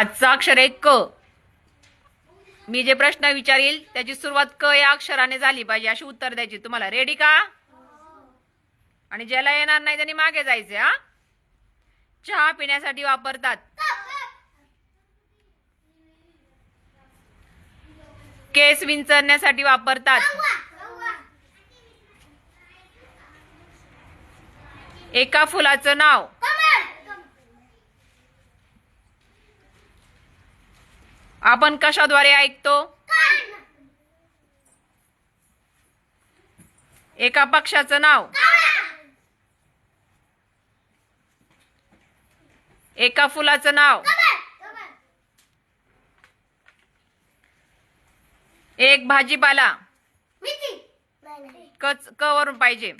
आजचा अक्षर आहे क. मी जे प्रश्न विचारील त्याची सुरुवात क या अक्षराने झाली पाहिजे अशी उत्तर द्यायची तुम्हाला. रेडी का? आणि ज्याला येणार नाही त्यांनी मागे जायचे हा? चहा पिण्यासाठी वापरतात. केस विंचरण्यासाठी वापरतात. एका फुलाचं नाव. आपण कशाद्वारे ऐकतो? एका पक्षाचं नाव. एका फुलाचं नाव. एक भाजीपाला. कच क वरून पाहिजे.